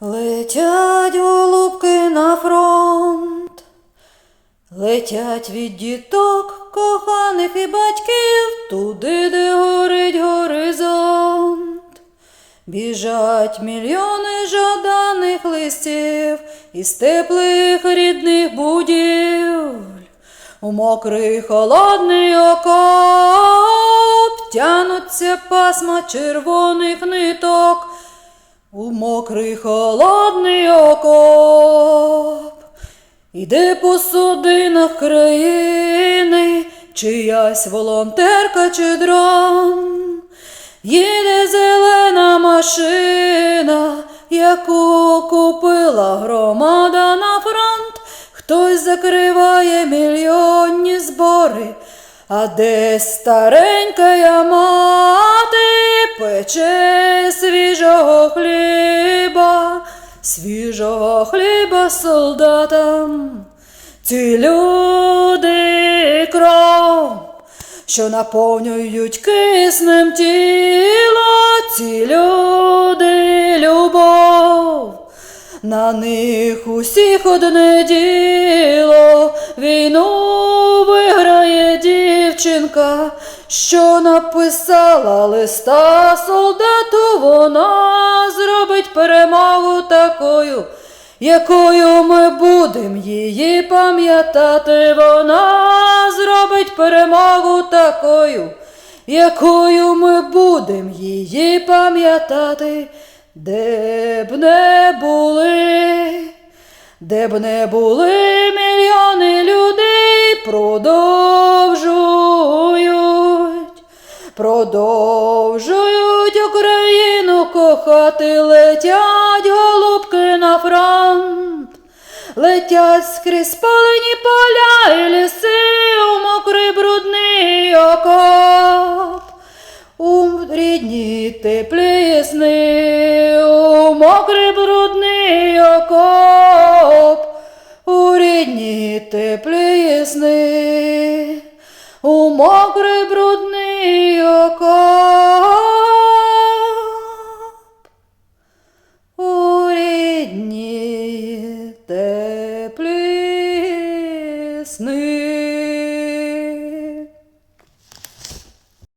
Летять голубки на фронт, летять від діток, коханих і батьків, туди, де горить горизонт. Біжать мільйони жаданих листів із теплих рідних будівель. У мокрий холодний окоп тянуться пасма червоних ниток. У мокрий холодний окоп іде по судинах країни, чиясь волонтерка чи дрон. Їде зелена машина, яку купила громада на фронт. Хтось закриває мільйонні збори, а десь старенька мати пече свіжого хліба, свіжого хліба солдатам. Ці люди кров що наповнюють киснем тіло, ці люди любов. На них усіх одне діло, війну виграє дівчинка, що написала листа солдату, вона зробить перемогу такою, якою ми будем її пам'ятати, вона зробить перемогу такою, якою ми будем її пам'ятати, де б не були, де б не були мільйони продовжують Україну кохати, летять голубки на фронт. Летять скрізь спалені поля і ліси у мокрий брудний окоп. У рідні теплі сни, у мокрий брудний окоп, у рідні теплі сни, у мокрий брудний сни.